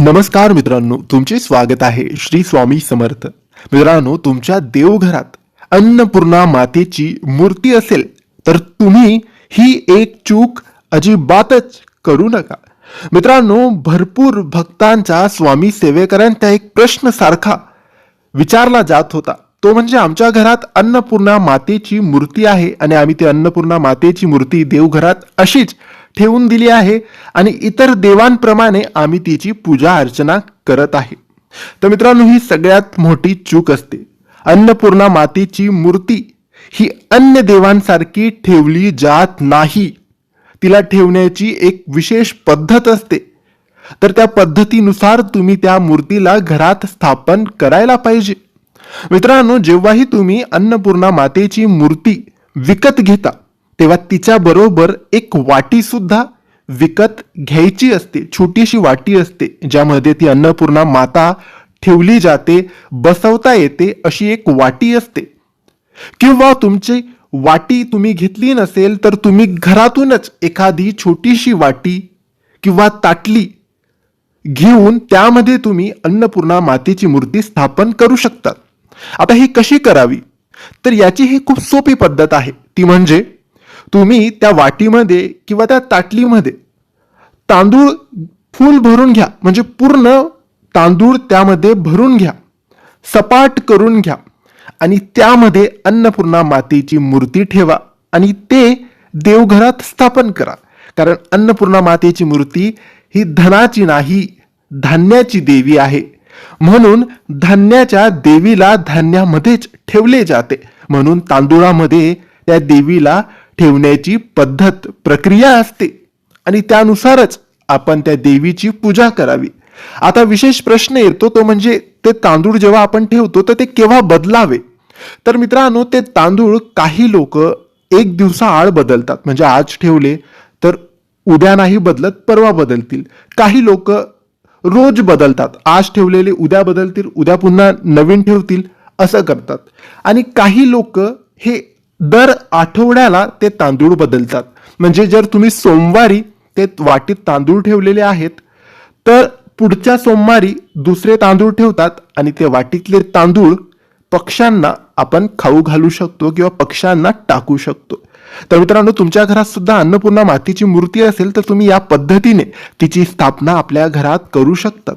नमस्कार मित्रांनो तुमचे स्वागत आहे श्री स्वामी समर्थ. मित्रांनो तुमच्या देवघरात अन्नपूर्णा मातेची मूर्ती असेल तर तुम्ही ही एक चूक अजिबातच करू नका. मित्रांनो भरपूर भक्तांचा स्वामी सेवेकरांचा एक प्रश्न सारखा विचारला जात होता. तो म्हणजे आमच्या घरात अन्नपूर्णा मातेची मूर्ती आहे आणि आम्ही ती अन्नपूर्णा मातेची मूर्ती देवघरात अशीच ठेवून दिली आहे आणि इतर देवांप्रमाणे आम्ही तिची पूजा अर्चना करत आहे. तर मित्रांनो ही सगळ्यात मोठी चूक असते. अन्नपूर्णा मातेची मूर्ती ही अन्य देवांसारखी ठेवली जात नाही. तिला ठेवण्याची एक विशेष पद्धत असते. तर त्या पद्धतीनुसार तुम्ही त्या मूर्तीला घरात स्थापन करायला पाहिजे. मित्रांनो जेव्हाही तुम्ही अन्नपूर्णा मातेची मूर्ती विकत घेता तेव्हा तिच्या बरोबर एक वाटी सुद्धा विकत घ्यायची असते छोटीशी वाटी असते ज्यामध्ये ती अन्नपूर्णा माता ठेवली जाते बसवता येते अशी एक वाटी असते. किंवा तुमची वाटी तुम्ही घेतली नसेल तर तुम्ही घरातूनच एखादी छोटीशी वाटी किंवा ताटली घेऊन त्यामध्ये तुम्ही अन्नपूर्णा मातेची मूर्ती स्थापन करू शकतात आता ही कशी करावी? तर याची ही खूप सोपी पद्धत आहे. ती म्हणजे तुम्ही त्या वाटीमध्ये किंवा त्या ताटलीमध्ये तांदूळ फुल भरून घ्या. म्हणजे पूर्ण तांदूळ त्यामध्ये भरून घ्या. सपाट करून घ्या. आणि त्यामध्ये अन्नपूर्णा मातेची मूर्ती ठेवा आणि ते देवघरात स्थापन करा. कारण अन्नपूर्णा मातेची मूर्ती ही धनाची नाही धान्याची देवी आहे. म्हणून धान्याच्या देवीला धान्यामध्येच ठेवले जाते. म्हणून तांदुळामध्ये त्या देवीला ठेवण्याची पद्धत प्रक्रिया असते. आणि त्यानुसारच आपण त्या देवीची पूजा करावी. आता विशेष प्रश्न येतो तो म्हणजे ते तांदूळ जेव्हा आपण ठेवतो तर ते केव्हा बदलावे? तर मित्रांनो ते तांदूळ काही लोक एक दिवसाआड बदलतात. म्हणजे आज ठेवले तर उद्या नाही बदलत परवा बदलतील. काही लोक रोज बदलतात. आज ठेवलेले उद्या बदलतील उद्या पुन्हा नवीन ठेवतील असं करतात. आणि काही लोक हे दर आठवड्याला ते तांदूळ बदलतात. म्हणजे जर तुम्ही सोमवारी ते वाटीत तांदूळ ठेवलेले आहेत तर पुढच्या सोमवारी दुसरे तांदूळ ठेवतात आणि ते वाटीतले तांदूळ पक्ष्यांना आपण खाऊ घालू शकतो किंवा पक्ष्यांना टाकू शकतो. तर मित्रांनो तुमच्या घरात सुद्धा अन्नपूर्णा मातीची मूर्ती असेल तर तुम्ही या पद्धतीने तिची स्थापना आपल्या घरात करू शकतात.